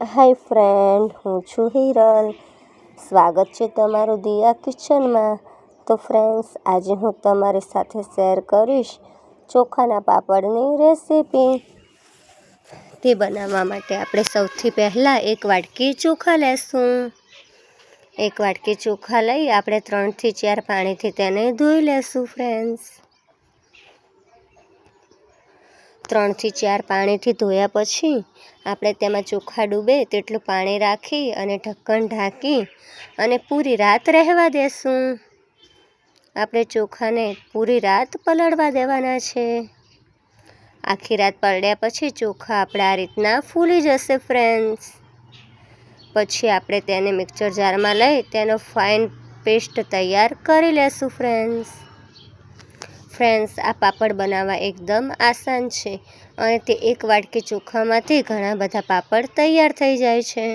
હાય friend, હું છું હિરલ. સ્વાગત છે તમારું દિયા કિચનમાં. તો ફ્રેન્ડ્સ, આજે હું તમારી સાથે શેર કરીશ ચોખાના પાપડની રેસીપી. તે બનાવવા માટે આપણે સૌથી પહેલાં એક વાટકી ચોખા લેશું. એક વાટકી ચોખા લઈ આપણે ત્રણથી ચાર પાણીથી તેને ધોઈ લેશું, ફ્રેન્ડ્સ. ત્રણથી ચાર પાણીથી ધોયા પછી આપણે તેમાં ચોખા ડૂબે તેટલું પાણી રાખી અને ઢક્કણ ઢાંકી અને પૂરી રાત રહેવા દેશું. આપણે ચોખાને પૂરી રાત પલળવા દેવાના છે. આખી રાત પલળ્યા પછી ચોખા આપણે આ રીતના ફૂલી જશે ફ્રેન્ડ્સ પછી આપણે તેને મિક્સર જારમાં લઈ તેનો ફાઇન પેસ્ટ તૈયાર કરી લેશું ફ્રેન્ડ્સ ફ્રેન્ડ્સ, આ પાપડ બનાવવા એકદમ આસાન છે અને તે એક વાટકી ચોખામાંથી ઘણા બધા પાપડ તૈયાર થઈ જાય છે.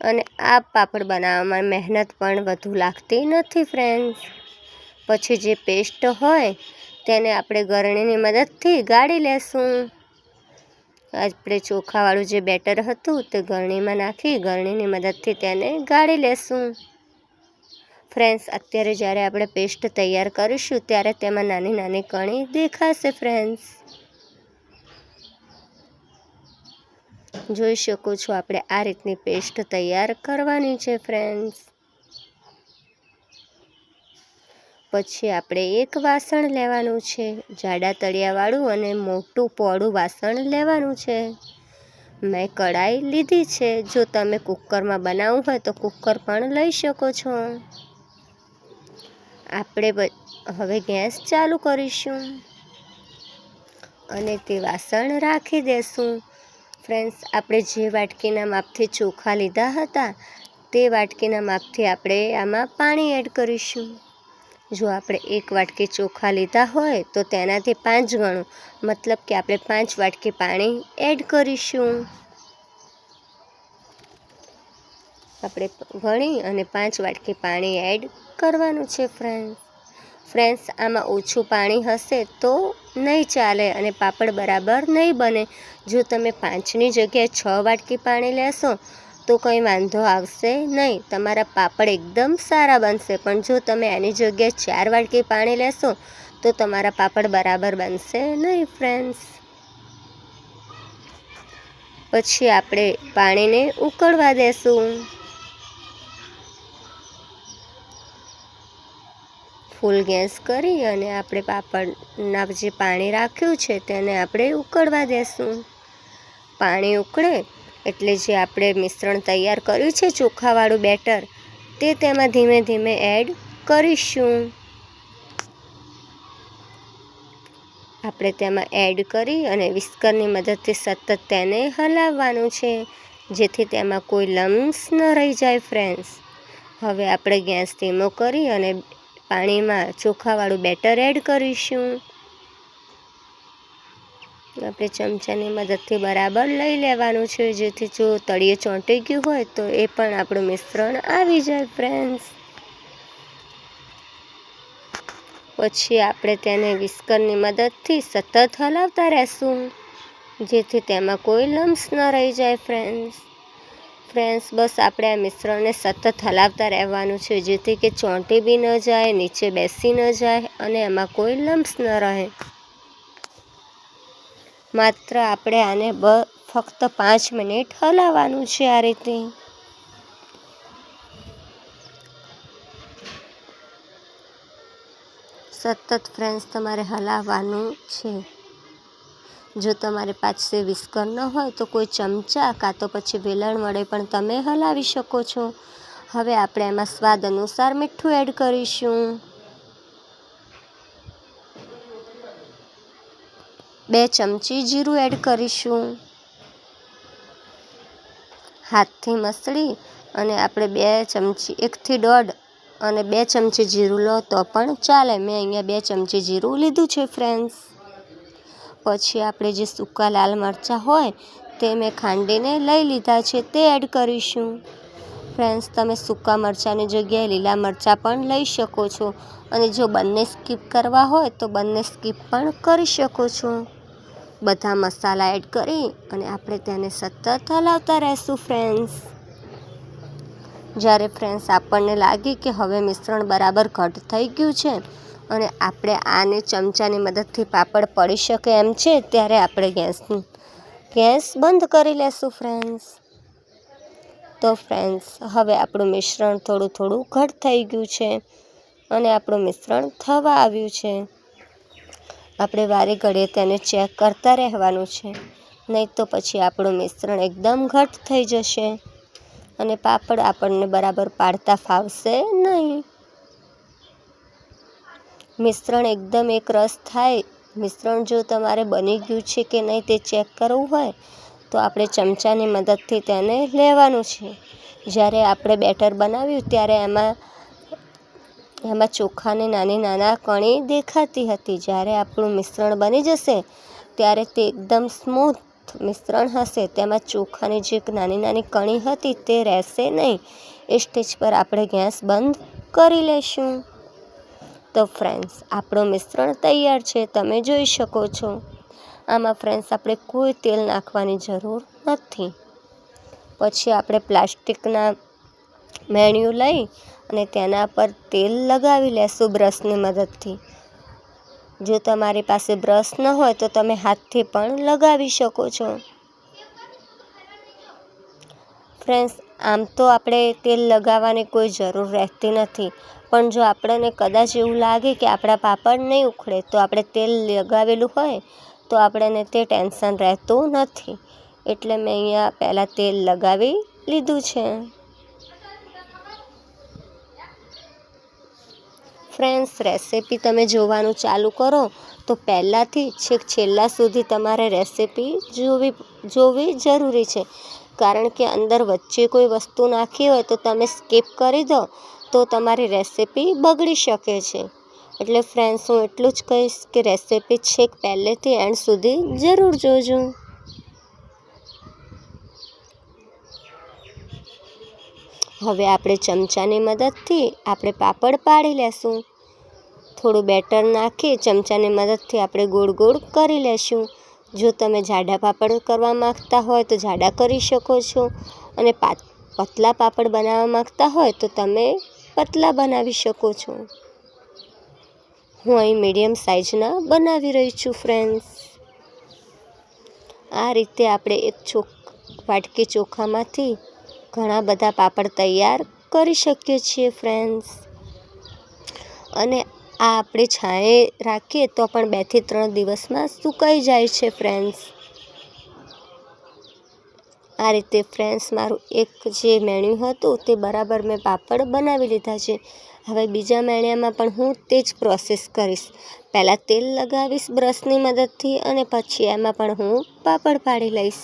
અને આ પાપડ બનાવવામાં મહેનત પણ વધુ લાગતી નથી, ફ્રેન્ડ્સ. પછી જે પેસ્ટ હોય તેને આપણે ગરણીની મદદથી ગાળી લેશું. આપણે ચોખાવાળું જે બેટર હતું તે ગરણીમાં નાખી ગરણીની મદદથી તેને ગાળી લેશું. ફ્રેન્ડ્સ અત્યારે જ્યારે આપણે પેસ્ટ તૈયાર કરીશું, ત્યારે તેમાં નાની નાની કણી દેખાશે ફ્રેન્ડ્સ જોઈ શકો છો આપણે આ રીતની પેસ્ટ તૈયાર કરવાની છે ફ્રેન્ડ્સ પછી આપણે એક વાસણ લેવાનું છે, જાડા તળિયાવાળું અને મોટું પોળું વાસણ લેવાનું છે. મેં કઢાઈ લીધી છે. જો તમે કુકરમાં બનાવવું હોય તો કુકર પણ લઈ શકો છો. આપણે હવે ગેસ ચાલુ કરીશું. અને તે વાસણ રાખી દેશું. ફ્રેન્ડ્સ, આપણે જે વાટકીના માપથી ચોખા લીધા હતા, તે વાટકીના માપથી આપણે આમાં પાણી એડ કરીશું. જો આપણે એક વાટકી ચોખા લીધા હોય, તો તેનાથી પાંચ ગણું, મતલબ કે આપણે પાંચ વાટકી પાણી એડ કરીશું. આપણે વણી અને પાંચ વાટકી પાણી એડ કરવાનું છે ફ્રેન્ડ્સ ફ્રેન્ડ્સ આમાં ઓછું પાણી હશે તો નહીં ચાલે અને પાપડ બરાબર નહીં બને. જો તમે પાંચની જગ્યાએ છ વાટકી પાણી લેશો, તો કંઈ વાંધો આવશે નહીં. તમારા પાપડ એકદમ સારા બનશે. પણ જો તમે એની જગ્યાએ ચાર વાટકી પાણી લેશો, તો તમારા પાપડ બરાબર બનશે નહીં ફ્રેન્ડ્સ પછી આપણે પાણીને ઉકળવા દેશું. ફૂલ ગેસ કરી અને આપણે પાપડના જે પાણી રાખ્યું છે તેને આપણે ઉકળવા દેશું. પાણી ઉકળે એટલે જે આપણે મિશ્રણ તૈયાર કર્યું છે ચોખાવાળું બેટર, તે તેમાં ધીમે ધીમે એડ કરીશું. આપણે તેમાં એડ કરી અને વિસ્કરની મદદથી સતત તેને હલાવવાનું છે, જેથી તેમાં કોઈ લમ્સ ન રહી જાય ફ્રેન્ડ્સ હવે આપણે ગેસ ધીમો કરી અને પાણીમાં ચોખાવાળું બેટર એડ કરીશું. આપણે ચમચાની મદદથી બરાબર લઈ લેવાનું છે, જેથી જો તળિયે ચોંટી ગયું હોય તો એ પણ આપણું મિશ્રણ આવી જાય ફ્રેન્ડ્સ પછી આપણે તેને વિસ્કરની મદદથી સતત હલાવતા રહેશું, જેથી તેમાં કોઈ લમ્સ ન રહી જાય ફ્રેન્ડ્સ ફ્રેન્ડ્સ બસ આપણે આ મિશ્રણને સતત હલાવતા રહેવાનું છે, જેથી કે ચોંટી બી ન જાય, નીચે બેસી ન જાય અને એમાં કોઈ લમ્સ ન રહે. માત્ર આપણે આને બ, ફક્ત પાંચ મિનિટ હલાવવાનું છે આ રીતે. સતત ફ્રેન્ડ્સ તમારે હલાવવાનું છે. જો તમારી પાસે વિસ્કર ન હોય તો કોઈ ચમચા કાં તો પછી વેલણ વડે પણ તમે હલાવી શકો છો. હવે આપણે એમાં સ્વાદ અનુસાર મીઠું એડ કરીશું. બે ચમચી જીરું એડ કરીશું. હાથથી મસળી અને આપણે બે ચમચી, એકથી દોઢ અને બે ચમચી જીરું લો તો પણ ચાલે. મેં અહીંયા બે ચમચી જીરું લીધું છે ફ્રેન્ડ્સ પછી આપણે જે સૂકા લાલ મરચાં હોય તે મેં ખાંડીને લઈ લીધા છે, તે એડ કરીશું. ફ્રેન્ડ્સ, તમે સૂકા મરચાંની જગ્યાએ લીલા મરચાં પણ લઈ શકો છો અને જો બંને સ્કીપ કરવા હોય તો બંને સ્કીપ પણ કરી શકો છો. બધા મસાલા એડ કરી અને આપણે તેને સતત હલાવતા રહેશું, ફ્રેન્ડ્સ. જ્યારે ફ્રેન્ડ્સ આપણને લાગે કે હવે મિશ્રણ બરાબર ઘટ થઈ ગયું છે અને આપણે આને ચમચાની મદદથી પાપડ પડી શકે એમ છે, ત્યારે આપણે ગેસનું ગેસ બંધ કરી લેશું ફ્રેન્ડ્સ તો ફ્રેન્ડ્સ હવે આપણું મિશ્રણ થોડું થોડું ઘટ થઈ ગયું છે અને આપણું મિશ્રણ થવા આવ્યું છે. આપણે વારે ઘડીએ તેને ચેક કરતા રહેવાનું છે, નહીં તો પછી આપણું મિશ્રણ એકદમ ઘટ થઈ જશે અને પાપડ આપણને બરાબર પાડતા ફાવશે નહીં. મિશ્રણ એકદમ એક રસ થાય. મિશ્રણ જો તમારે બની ગયું છે કે નહીં તે ચેક કરવું હોય, તો આપણે ચમચાની મદદથી તેને લેવાનું છે. જ્યારે આપણે બેટર બનાવ્યું ત્યારે એમાં એમાં ચોખાની નાની નાના કણી દેખાતી હતી. જ્યારે આપણું મિશ્રણ બની જશે, ત્યારે તે એકદમ સ્મૂથ મિશ્રણ હશે. તેમાં ચોખાની જે નાની નાની કણી હતી તે રહેશે નહીં. એ સ્ટેજ પર આપણે ગેસ બંધ કરી લઈશું. તો ફ્રેન્ડ્સ આપણું મિશ્રણ તૈયાર છે, તમે જોઈ શકો છો. આમાં ફ્રેન્ડ્સ આપણે કોઈ તેલ નાખવાની જરૂર નથી. પછી આપણે પ્લાસ્ટિકના મેણ્યુ લઈ અને તેના પર તેલ લગાવી લેશું બ્રશની મદદથી. જો તમારી પાસે બ્રશ ન હોય, તો તમે હાથથી પણ લગાવી શકો છો. ફ્રેન્ડ્સ આમ તો આપણે તેલ લગાવવાની કોઈ જરૂર રહેતી નથી. પણ જો આપણને કદાચ એવું લાગે કે આપણા પાપડ નહીં ઉખડે, તો આપણે તેલ લગાવેલું હોય, તો આપણને તે ટેન્શન રહેતું નથી. એટલે મેં અહીંયા પહેલાં તેલ લગાવી લીધું છે. ફ્રેન્ડ્સ, રેસિપી તમે જોવાનું ચાલુ કરો, તો પહેલાંથી છેક છેલ્લા સુધી તમારે રેસીપી જોવી જોવી જરૂરી છે. કારણ કે અંદર વચ્ચે કોઈ વસ્તુ નાખી હોય તો તમે સ્કીપ કરી દો તો તમારી રેસીપી બગડી શકે છે. એટલે ફ્રેન્ડ્સ હું એટલું જ કહીશ કે રેસિપી છેક પહેલેથી એન્ડ સુધી જરૂર જોજો. હવે આપણે ચમચાની મદદથી આપણે પાપડ પાડી લેશું. થોડું બેટર નાખી ચમચાની મદદથી આપણે ગોળ ગોળ કરી લેશું. જો તમે જાડા પાપડ કરવા માગતા હોય તો જાડા કરી શકો છો અને પતલા પાપડ બનાવવા માગતા હોય તો તમે પતલા બનાવી શકો છો. હું અહીં મીડિયમ સાઇઝના બનાવી રહી છું ફ્રેન્ડ્સ આ રીતે આપણે એક ચો વાટકી ચોખામાંથી ઘણા બધા પાપડ તૈયાર કરી શકીએ છીએ ફ્રેન્ડ્સ અને આ આપણે છાંયે રાખીએ તો પણ બેથી ત્રણ દિવસમાં સુકાઈ જાય છે ફ્રેન્ડ્સ આ રીતે ફ્રેન્ડ્સ, મારું એક જે મેણ્યું હતું તે બરાબર મેં પાપડ બનાવી લીધા છે. હવે બીજા મેણિયામાં પણ હું તે જ પ્રોસેસ કરીશ. પહેલાં તેલ લગાવીશ બ્રશની મદદથી અને પછી એમાં પણ હું પાપડ પાડી લઈશ.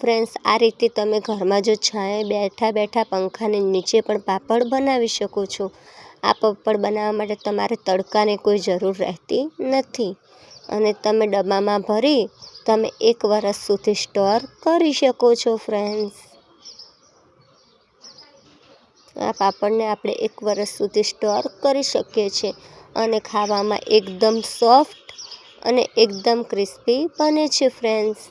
ફ્રેન્ડ્સ, આ રીતે તમે ઘરમાં જો છાંય બેઠા બેઠા પંખાને નીચે પણ પાપડ બનાવી શકો છો. આ પાપડ બનાવવા માટે તમારે તડકાની કોઈ જરૂર રહેતી નથી. અને તમે ડબ્બામાં ભરી તમે એક વરસ સુધી સ્ટોર કરી શકો છો ફ્રેન્ડ્સ આ પાપડને આપણે એક વરસ સુધી સ્ટોર કરી શકીએ છીએ અને ખાવામાં એકદમ સોફ્ટ અને એકદમ ક્રિસ્પી બને છે ફ્રેન્ડ્સ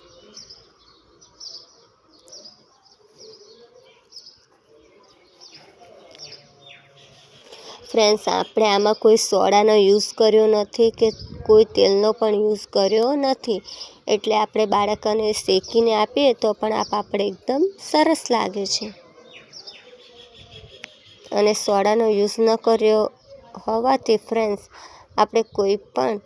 ફ્રેન્ડ્સ, આપણે આમાં કોઈ સોડાનો યુઝ કર્યો નથી કે કોઈ તેલનો પણ યુઝ કર્યો નથી. એટલે આપણે બાળકોને શેકીને આપીએ તો પણ આ પાપડ એકદમ સરસ લાગે છે. અને સોડાનો યુઝ ન કર્યો હોવાથી ફ્રેન્ડ્સ, આપણે કોઈ પણ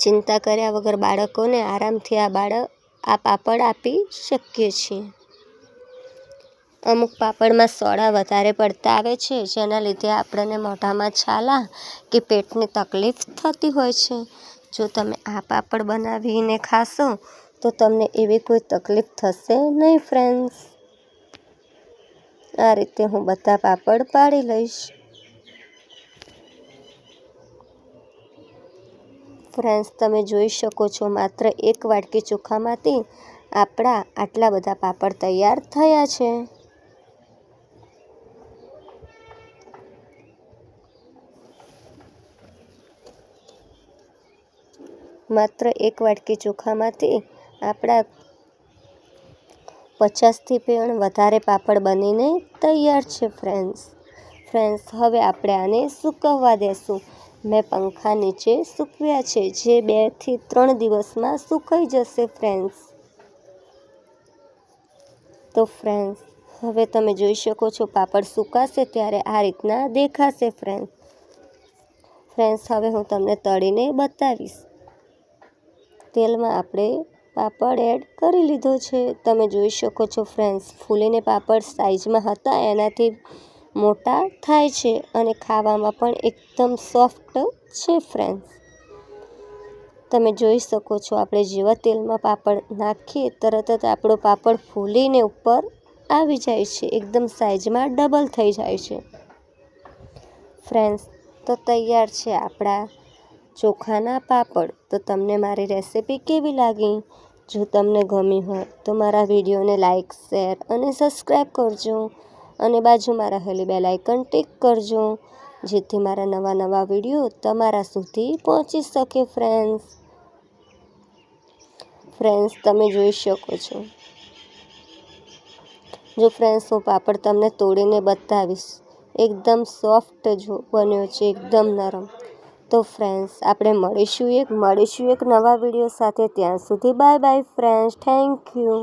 ચિંતા કર્યા વગર બાળકોને આરામથી આ બાળક આ પાપડ આપી શકીએ છીએ. અમુક પાપડમાં સોડા વધારે પડતા આવે છે, જેના લીધે આપણને મોઢામાં છાલા કે પેટની તકલીફ થતી હોય છે. જો તમે આ પાપડ બનાવીને ખાશો, તો તમને એવી કોઈ તકલીફ થશે નહીં ફ્રેન્ડ્સ આ રીતે હું બધા પાપડ પાડી લઈશ. ફ્રેન્ડ્સ તમે જોઈ શકો છો માત્ર એક વાટકી ચોખામાંથી આપણા આટલા બધા પાપડ તૈયાર થયા છે. માત્ર એક વાટકી ચોખામાંથી આપણા પચાસથી પણ વધારે પાપડ બનીને તૈયાર છે ફ્રેન્ડ્સ ફ્રેન્ડ્સ હવે આપણે આને સૂકવવા દેશું. મેં પંખા નીચે સૂકવ્યા છે, જે બેથી ત્રણ દિવસમાં સુકાઈ જશે ફ્રેન્ડ્સ તો ફ્રેન્ડ્સ હવે તમે જોઈ શકો છો, પાપડ સુકાશે ત્યારે આ રીતના દેખાશે ફ્રેન્ડ્સ ફ્રેન્ડ્સ હવે હું તમને તળીને બતાવીશ. તેલમાં આપણે પાપડ એડ કરી લીધો છે. તમે જોઈ શકો છો ફ્રેન્ડ્સ ફૂલીને પાપડ સાઈઝમાં હતા, એનાથી મોટા થાય છે અને ખાવામાં પણ એકદમ સોફ્ટ છે ફ્રેન્ડ્સ તમે જોઈ શકો છો આપણે જેવા તેલમાં પાપડ નાખીએ, તરત જ આપણો પાપડ ફૂલીને ઉપર આવી જાય છે. એકદમ સાઈઝમાં ડબલ થઈ જાય છે. ફ્રેન્ડ્સ તો તૈયાર છે આપણા ચોખાના પાપડ. તો તમને મારી રેસિપી કેવી લાગી? જો તમને ગમી હોય, તો મારા વિડીયોને લાઇક શેર અને સબસ્ક્રાઈબ કરજો. અને બાજુમાં રહેલી બે આઇકન ટિક કરજો, જેથી મારા નવા નવા વીડિયો તમારા સુધી પહોંચી શકે ફ્રેન્ડ્સ ફ્રેન્ડ્સ તમે જોઈ શકો છો. જો ફ્રેન્ડ્સ હું પાપડ તમને તોડીને બતાવીશ. એકદમ સોફ્ટ જો બન્યો છે, એકદમ નરમ. તો ફ્રેન્ડ્સ આપણે મળીશું એક મળીશું એક નવા વીડિયો સાથે. ત્યાં સુધી bye bye friends thank you